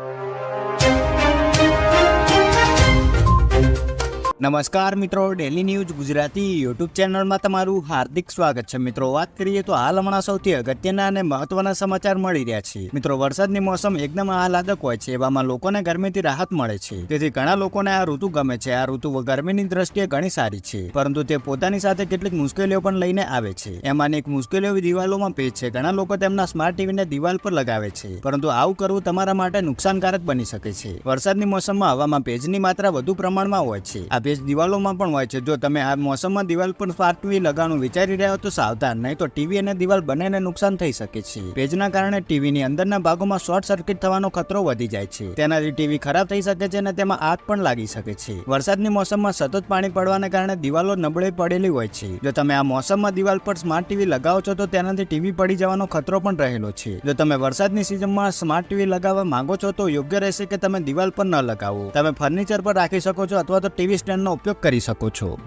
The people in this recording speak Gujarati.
you. નમસ્કાર મિત્રો ડેલી ન્યૂઝ ગુજરાતી યુટ્યુબ ચેનલમાં તમારું હાર્દિક સ્વાગત છે. મિત્રો, વાત કરીએ તો હાલ હમણાં સૌથી અગત્યના અને મહત્વના સમાચાર મળી રહ્યા છે. મિત્રો, વરસાદની મોસમ એકદમ આહલાદક હોય છે. એવામાં લોકોને ગરમીથી રાહત મળે છે. તેથી ઘણા લોકોને આ ઋતુ ગમે છે. આ ઋતુ ગરમીની દ્રષ્ટિએ ઘણી સારી છે. પરંતુ તે પોતાની સાથે કેટલીક મુશ્કેલીઓ પણ લઈને આવે છે. એમાંની એક મુશ્કેલીઓ દિવાલોમાં પેચ છે. ઘણા લોકો તેમના સ્માર્ટ ટીવીને દિવાલ પર લગાવે છે. પરંતુ આવું કરવું તમારા માટે નુકસાનકારક બની શકે છે. વરસાદની મોસમમાં હવામાં ભેજની માત્રા વધુ પ્રમાણમાં હોય છે. આ ભેજ દિવાલોમાં પણ હોય છે. જો તમે આ મોસમમાં દિવાલ પર સ્માર્ટ ટીવી લગાવવાનું વિચારી રહ્યા હો તો સાવધાન, નહીં તો ટીવી અને દિવાલ બંનેને નુકસાન થઈ શકે છે. ભેજના કારણે ટીવીની અંદરના ભાગોમાં શોર્ટ સર્કિટ થવાનો ખતરો વધી જાય છે. તેનાથી ટીવી ખરાબ થઈ શકે છે અને તેમાં આગ પણ લાગી શકે છે. વરસાદની મોસમમાં સતત પાણી પડવાને કારણે દિવાલો નબળે પડેલી હોય છે. જો તમે આ મોસમમાં દિવાલ પર સ્માર્ટ ટીવી લગાવો છો તો તેનાથી ટીવી પડી જવાનો ખતરો પણ રહેલો છે. જો તમે વરસાદની સિઝનમાં સ્માર્ટ ટીવી લગાવવા માંગો છો તો યોગ્ય રહેશે કે તમે દિવાલ પર ન લગાવો. તમે ફર્નિચર પર રાખી શકો છો અથવા તો ટીવી સ્ટેન્ડનો ઉપયોગ કરી શકો છો.